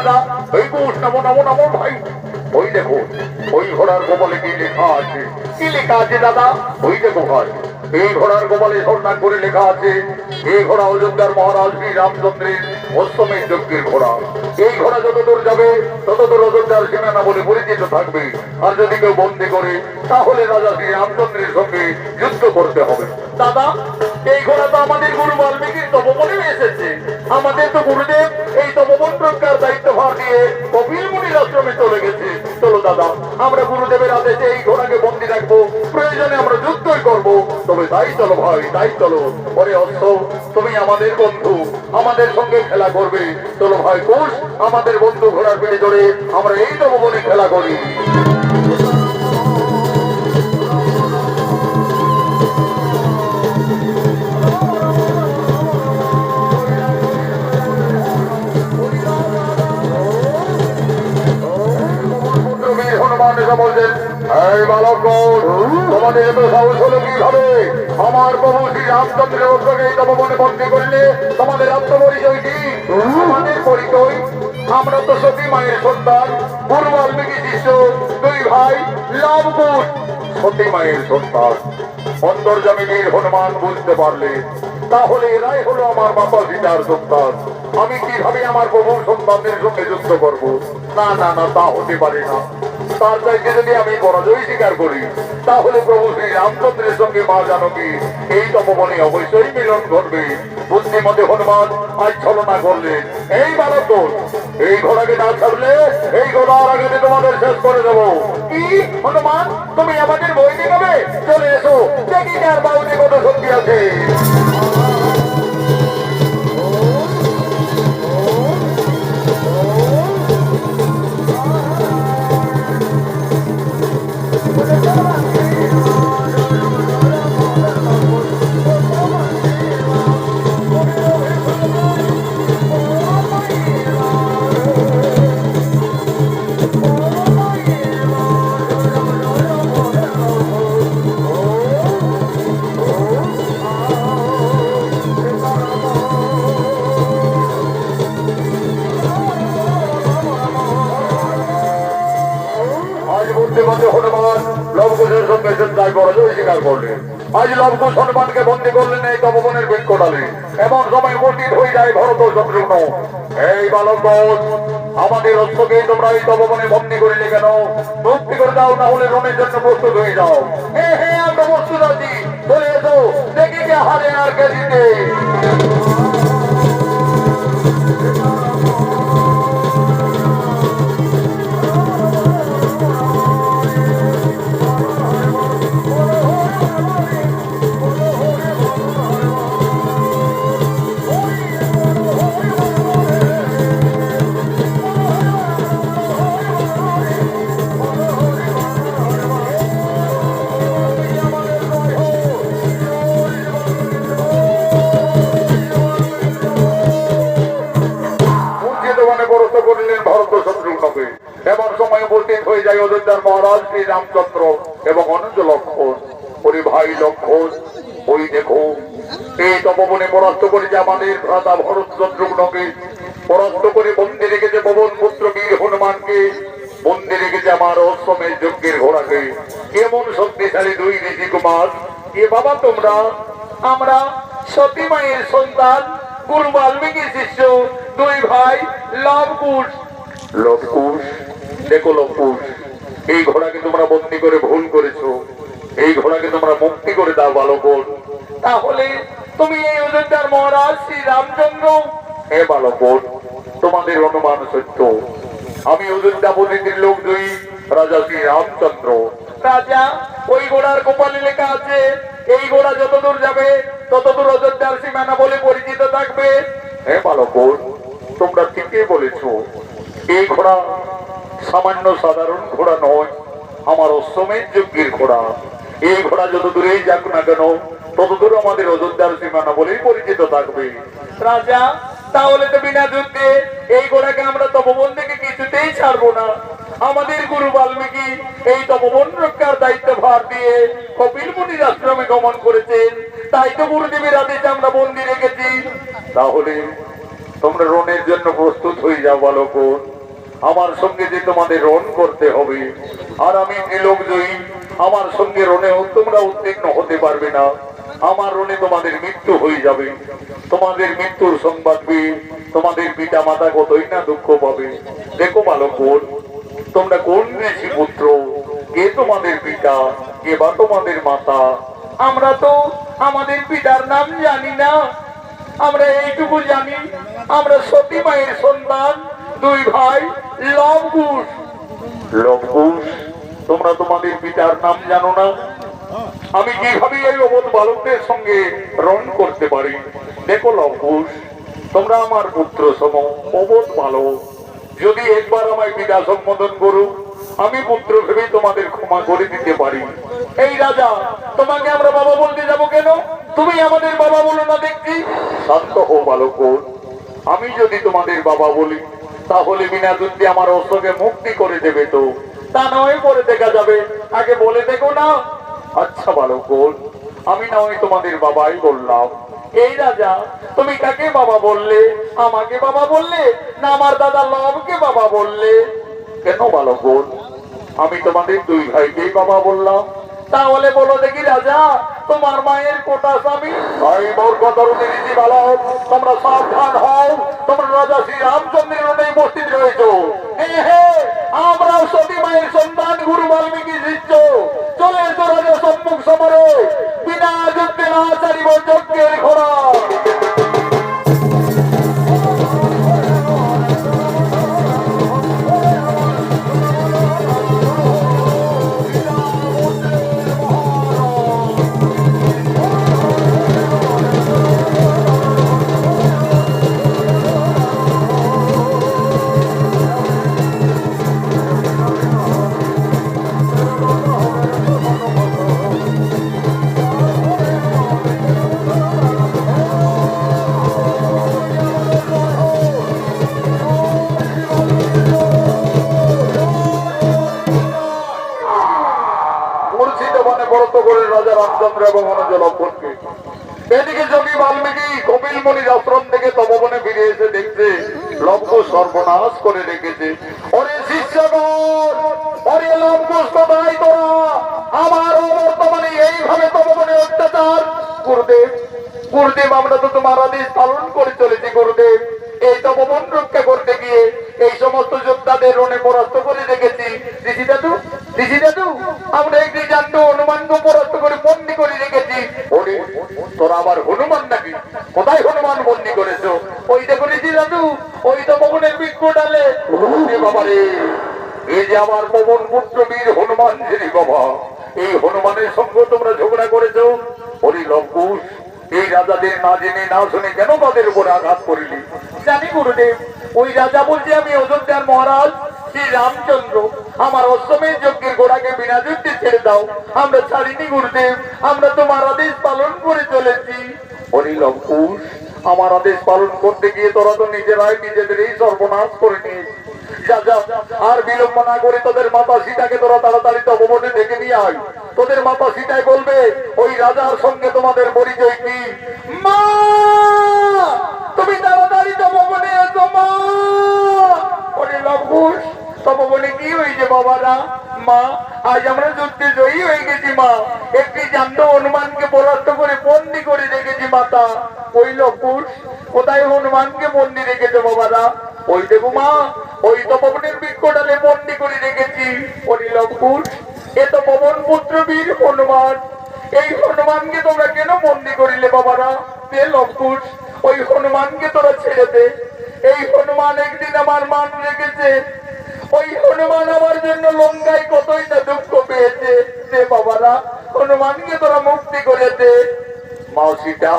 দাদা ওই গোস নামো নামো নামো ভাই। ওই দেখো, ওই ঘোড়ার গোপালে কি লেখা আছে? কি লেখা আছে দাদা? ওই দেখো ভাই, এই ঘোড়ার গোপালে সন্ধান করে লেখা আছে এই ঘোড়া অযোধ্যার মহারাজ শ্রী রামচন্দ্রের অষ্টমের যজ্ঞের ঘোড়া। এই ঘোড়া যত দূর যাবে, তত দূর অযোধ্যার সীমানা বলে পরিচিত থাকবে। আর যদি কেউ বন্দি করে, তাহলে রাজা শ্রী রামচন্দ্রের সঙ্গে যুদ্ধ করতে হবে। দাদা, এই ঘোড়া তো আমাদের গুরু বাল্মীকির তপবনে এসেছে। আমাদের তো গুরুদেব এই তপবন প্রজ্ঞার মুনির আশ্রমে চলে গেছে। চলো দাদা, আমরা গুরুদেবের আদেশে এই ঘোড়াকে বন্দি রাখব। প্রয়োজনে আমরা যুদ্ধই করব। তবে তাই চলো ভাই, তাই চলো। পরে অস্ত্র তুমি আমাদের বন্ধু। আমাদের সঙ্গে খেলা করবে। চলো ভাই কোষ আমাদের বন্ধু ঘোড়ার পিঠে ধরে আমরা এই তপবনে খেলা করি। হনুমান বলছেন। এই বালকগণ তোমাদের এত সাহস হলো আমার প্রভু শ্রী রামচন্দ্রের এই বন্দী করলে তোমাদের আত্মপরিচয় কি? আমাদের পরিচয়, আমরা তো মায়ের সন্তান, গুরু বাল্মীকি শিষ্য, দুই ভাই মায়ের সন্তান। হনুমান বুঝতে পারলে, তাহলে এরাই হলো আমার মাতা সীতার সন্তান। আমি কীভাবে আমার প্রভুর সন্তানদের সঙ্গে যুদ্ধ করব? না না না, তা হতে পারে না। তার চাইতে যদি আমি পরাজয় স্বীকার করি, তাহলে প্রভু শ্রী রামচন্দ্রের সঙ্গে মা জানকী এই তপবনে অবশ্যই মিলন ঘটবে। বুদ্ধিমতে হনুমান আজ ছলনা করলে এই বালক এই ঘোড়াকে না ছাড়লে এই ঘোড়ার আগে তোমাদের শেষ করে দেবো। কি? হনুমান, তুমি আমাদের বই দেখাবে চলে এসো। দেখি কার বাউনে কত শক্তি আছে। হনুমান লবকুশের সঙ্গে পরাজয় স্বীকার করলেন আজ লবকুশ হনুমানকে বন্দী করলেন এই তপবনের এমন সময় হয়ে যায় ভরত এই বালক আমাদের অশ্বকে তোমরা এই তপবনে বন্দী করিলে কেন? মুক্তি করে দাও না হলে রণের জন্য প্রস্তুত হয়ে যাও। হ্যাঁ হ্যাঁ আমরা প্রস্তুত আছি। চলে এসো, দেখি কে হারে আর কে জিতে। হয়ে মহারাজ শ্রী রামচন্দ্র এবং অনুজ লক্ষণ ওরে ভাই লক্ষণ ওই দেখো এই তপবনে পরাস্ত করেছে আমাদের ভ্রাতা ভরত শত্রুঘ্নকে পরাস্ত করে বন্দি রেখেছে পবন পুত্র বীর হনুমানকে, বন্দি রেখেছে আমার অশ্বমের যজ্ঞের ঘোড়াকে। কেমন শক্তিশালী দুই ঋষি কুমার। এ বাবা তোমরা, আমরা সতী মায়ের সন্তান, গুরু বাল্মীকি শিষ্য, দুই ভাই লবকুশ। লবকুশ? দেখো লবকুশ। এই ঘোড়াকে তোমরা বন্দি করে ভুল করেছ। এই ঘোড়াকে তোমরা মুক্তি করে দাও বালকন তাহলে তুমি এই অযোধ্যার মহারাজ শ্রী রামচন্দ্র হে বালকন তোমাদের অনুমান সত্য। আমি অযোধ্যা পন্ডিতের লোক দুই, রাজা শ্রী রামচন্দ্র রাজা, ওই ঘোড়ার কপালে লেখা আছে, এই ঘোড়া যত দূর যাবে তত দূর অযোধ্যার সীমানা বলে পরিচিত থাকবে। হে বালকন তোমরা ঠিকই বলেছ। এই ঘোড়া সামান্য সাধারণ ঘোড়া নয়, আমার অশ্বমের যজ্ঞের ঘোড়া। এই ঘোড়া যত দূরেই যাক না কেন তত দূর আমাদের অযোধ্যার সীমানা বলেই পরিচিত থাকবে। রাজা, তাহলে তো বিনা যুদ্ধে এই ঘোড়াকে আমরা তপবন থেকে কিছুতেই ছাড়বো না। আমাদের গুরু বাল্মীকি এই তপবন রক্ষার দায়িত্ব ভার দিয়ে কপিল মুনির আশ্রমে গমন করেছেন। তাই তো গুরুদেবের আদেশে আমরা বন্দি রেখেছি। তাহলে তোমরা রণের জন্য প্রস্তুত হয়ে যাও বালকন আমার সঙ্গে যে তোমাদের রণ করতে হবে, আর আমি ত্রিলোক জয়ী আমার সঙ্গে রণেও তোমরা উত্তীর্ণ হতে পারবে না। আমার রণে তোমাদের মৃত্যু হয়ে যাবে। তোমাদের মৃত্যুর সংবাদ পেয়ে তোমাদের পিতা মাতা কতই না দুঃখ পাবে। দেখো বালকন তোমরা কোন ঋষি পুত্র? কে তোমাদের পিতা? কে বা তোমাদের মাতা? আমরা তো আমাদের পিতার নাম জানি না। আমরা এইটুকু জানি, আমরা সতী মায়ের সন্তান। দুই ভাই লবকুশ লবকুশ তোমরা তোমাদের পিতার নাম জানো না? আমি কীভাবে এই অবোধ বালকদের সঙ্গে রণ করতে পারি? দেখো লবকুশ তোমরা আমার পুত্র সম অবোধ বালক। যদি একবার আমায় পিতা সম্বোধন করু আমি পুত্র ভেবে তোমাদের ক্ষমা করে দিতে পারি। এই রাজা তোমাকে আমরা বাবা বলতে যাব কেন? তুমি আমাদের বাবা বলো না দেখছি শান্ত হো বালক আমি যদি তোমাদের বাবা বলি তাহলে যুদ্ধে আমার অস্ত্রকে মুক্তি করে দেবে তো। তা নয় পরে দেখা যাবে। আগে বলে দেখো না। আচ্ছা বালক আমি না হয় তোমাদের বাবাই বললাম। এই রাজা, তুমি কাকে বাবা বললে? আমাকে বাবা বললে? না আমার দাদা লবকে বাবা বললে? কেন বালক আমি তোমাদের দুই ভাইকেই বাবা বললাম। তাহলে বলো দেখি রাজা তোমার মায়ের কোটা স্বামী। ভাই মোর কতরুণী রীতি বালক, তোমরা সাবধান হও। তোমরা রাজা শ্রী রামচন্দ্রের অনেক উপস্থিত রয়েছ। আমরা সতী মায়ের সন্তান, গুরু বাল্মীকি শিষ্য। চলে এসো রাজা সম্মুখ সমরে। বিনা যুদ্ধে না চারিব যজ্ঞের ঘোড়া। রামচন্দ্র এবং অনুজ লক্ষণকে এদিকে যোগী বাল্মীকি কপিল মনির আশ্রম থেকে তপবনে ফিরে এসে দেখছে লক্ষ সর্বনাশ করে রেখেছে। ওরে শিষ্যগণ, ওরে তোরা বর্তমানে এইভাবে তপবনে অত্যাচার। গুরুদেব গুরুদেব, আমরা তো তোমার আদেশ পালন করে চলেছি, গুরুদেব এই তপবন রক্ষা করতে গিয়ে এই সমস্ত যোদ্ধাদের রণে পরাস্ত করে রেখেছি ঋষি দাদু ঋষি দাদু আমরা একটি জান্ত হনুমানকে পরাস্ত করে বন্দি করে রেখেছি ওরে তোরা আবার হনুমান নাকি কোথায় হনুমান বন্দি করেছ ওই দেখো ঋষি দাদু ওই তো পবনের বৃক্ষ ডালে ওরে বাবা রে এই যে আমার পবন পুত্র বীর হনুমান শ্রী বাবা এই হনুমানের সঙ্গে তোমরা ঝগড়া করেছ হরি লঙ্কুশ এই রাজাদের না জেনে না শুনে কেন তাদের উপর আঘাত করিলি? জানি গুরুদেব, ওই রাজা বলছে আমি অযোধ্যার মহারাজ, শ্রী রামচন্দ্র, আমার অষ্টমের যজ্ঞের গোড়াকে বিনা যুদ্ধে ছেড়ে দাও। আমরা ছাড়িনি গুরুদেব, আমরা তোমার আদেশ পালন করে চলেছি। লঙ্কুশ আমার আদেশ পালন করতে গিয়ে তোরা তো নিজেরাই নিজেদেরই সর্বনাশ করে নিয়েছিস। যা যা। আর বিলম্ব না করে তোদের মাতা সীতাকে তোরা তাড়াতাড়ি তপবনে ডেকে নিয়ে আয়। তোদের মাতা সীতায় বলবে, ওই রাজার সঙ্গে তোমাদের পরিচয় কি? তুমি তাড়াতাড়ি তপবনে এসো, মা। তপবনে কি হয়েছে বাবারা? মা, আজ আমরা যুদ্ধে জয়ী হয়ে গেছি, মা। একটি জান্ত হনুমানকে পরাস্ত করে বন্দি করে রেখেছি, মাতা। ওই লবকুশ কোথায় হনুমানকে বন্দি রেখেছে বাবারা? ওই দেখো, মা ওই তো পবনের বৃক্ষটালে বন্দি করে রেখেছি লবকুশ এ তো পবন পুত্র বীর হনুমান। এই হনুমানকে তোমরা কেন বন্দি করিলে বাবারা? তে লবকুশ ওই হনুমানকে তোরা ছেড়ে দে। এই হনুমান একদিন আমার মান রেখেছে। ওই হনুমান আমার জন্য লঙ্কায় কতই না দুঃখ পেয়েছে। দে বাবারা, হনুমানকে তোরা মুক্তি করে দে। মাসিটা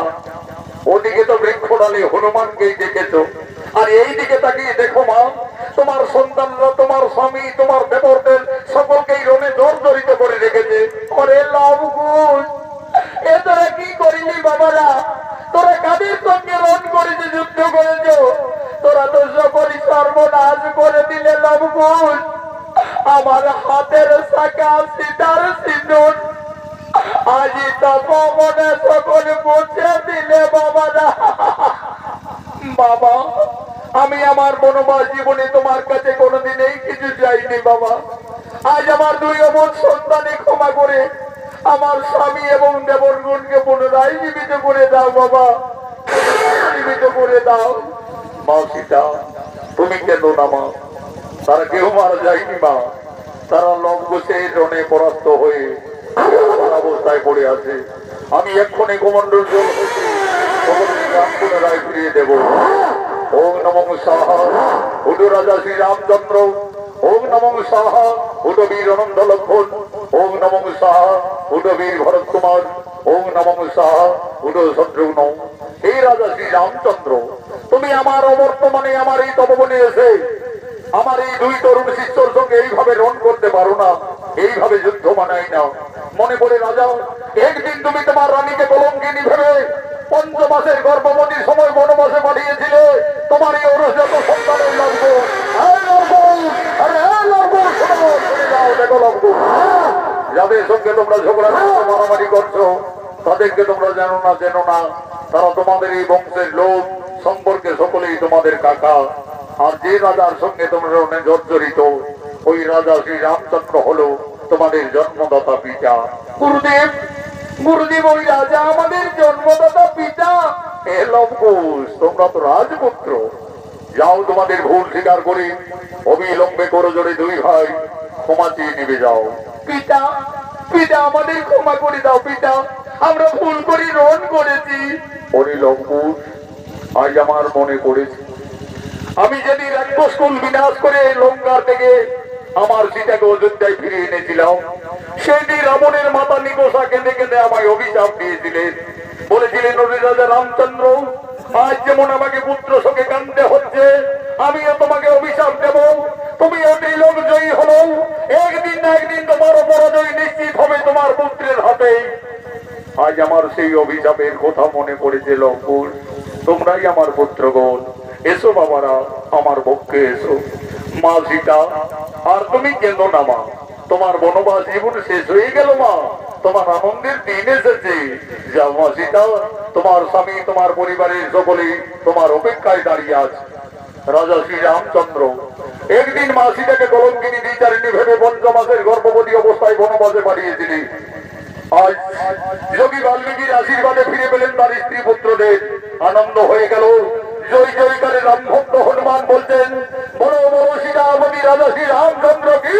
ওদিকে তো বৃক্ষডালে হনুমানকেই দেখেছ। আর এই দিকে তাকিয়ে দেখো মা, তোমার সন্তানরা, তোমার স্বামী, তোমার তপমনে সকল মুছে দিলে বাবারা বাবা, আমি আমার বনবাস জীবনে তোমার কাছে কোনোদিনই কিছু চাইনি, বাবা। আজ আমার দুই অমর সন্তানে ক্ষমা করে আমার স্বামী এবং দেবরগুণকে পুনরায় জীবিত করে দাও, বাবা। জীবিত করে দাও। মা সীতা, তুমি কেন না, মা। তারা কেউ মারা যায়নি, মা। তারা লঙ্ঘসে রণে পরাস্ত হয়ে অবস্থায় পড়ে আছে। আমি এক্ষুনি কমন্ডল জল পুনরায় ফিরিয়ে দেব। ওম নমঃ সাহা উডু রাজা শ্রী রামচন্দ্র ওম নমঃ সাহা উডু বীর অনন্ত লক্ষণ। ওম নমঃ সাহা উডু বীর ভরত কুমার। ওম নমঃ সাহা উডু শত্রুঘ্ন এই রাজা শ্রী রামচন্দ্র তুমি আমার অবর্তমানে আমার এই তপবনে এসে আমার এই দুই তরুণ শিষ্যর সঙ্গে এইভাবে রণ করতে পারো না। এইভাবে যুদ্ধ মানাই না মনে করে রাজা একদিন তুমি তোমার রানীকে কলঙ্কিনী ভেবে পঞ্চমাসের গর্ভবতীর সময় বনবাসে পাঠিয়েছিলে। তোমার এই সন্তানের এই লগ্ন, শোনো, শুনে যাও, দেখো লগ্ন। যাদের সঙ্গে তোমরা ঝগড়া করছ মারামারি করছ তাদেরকে তোমরা জানো না জানো না। তারা তোমাদের এই বংশের লোক সম্পর্কে সকলেই তোমাদের কাকা। আর যে রাজার সঙ্গে তোমরা জর্জরিত ওই রাজা শ্রী রামচন্দ্র হলো। তোমাদের জন্মদাতা পিতা। গুরুদেব গুরুদেব ওই রাজা, আমাদের জন্মদাতা পিতা। হে লঙ্কুশ তোমরা তো রাজপুত্র। যাও তোমাদের ভুল স্বীকার করে, অবিলম্বে করো জোরে দুই ভাই ক্ষমা চেয়ে নেবে যাও। পিতা পিতা, আমাদের ক্ষমা করে দাও পিতা। আমরা ভুল করে রণ করেছি। ওরে লঙ্কুশ আজ আমার মনে পড়েছে। আমি যেদিন রাক্ষসকুল বিনাশ করে লঙ্কা থেকে আমার সীতাকে অযোধ্যায় ফিরিয়ে এনেছিলাম। সেদিন রাবণের মাথা নিকোষা কেঁদে কেঁদে আমায় অভিশাপ দিয়েছিলেন। বলেছিলেন ওরে রাজা রামচন্দ্র, আজ যেমন আমাকে পুত্র সঙ্গে কান্দতে হচ্ছে, আমিও তোমাকে অভিশাপ দেব। তুমি ওটি লোক জয়ী হলো। একদিন না একদিন তোমার পরাজয় নিশ্চিত হবে তোমার পুত্রের হাতে। আজ আমার সেই অভিশাপের কথা মনে পড়েছে লঙ্কুর। তোমরাই আমার পুত্রগণ। এসো বাবারা, আমার পক্ষে এসো। মা সীতা আর তুমি কেন না, মা। তোমার বনবাস জীবন শেষ হয়ে গেল, মা। তোমার আনন্দের দিন এসেছে। যাও, মা, সীতা, তোমার স্বামী, তোমার পরিবারের সকলেই তোমার অপেক্ষায় দাঁড়িয়ে আছে। রাজা শ্রী রামচন্দ্র, একদিন মা সীতাকে কলঙ্কিনী বিচারিণী ভেবে পঞ্চমাসের গর্ভবতী অবস্থায় বনবাসে পাঠিয়েছিলেন আজ যোগী বাল্মীকির আশীর্বাদে ফিরে পেলেন তার স্ত্রী পুত্রদের। আনন্দ হয়ে গেল। জয়ী জয়ী করে রামভক্ত হনুমান বলতেন বড় বড় শ্রীরামী রাজা রামচন্দ্র কি?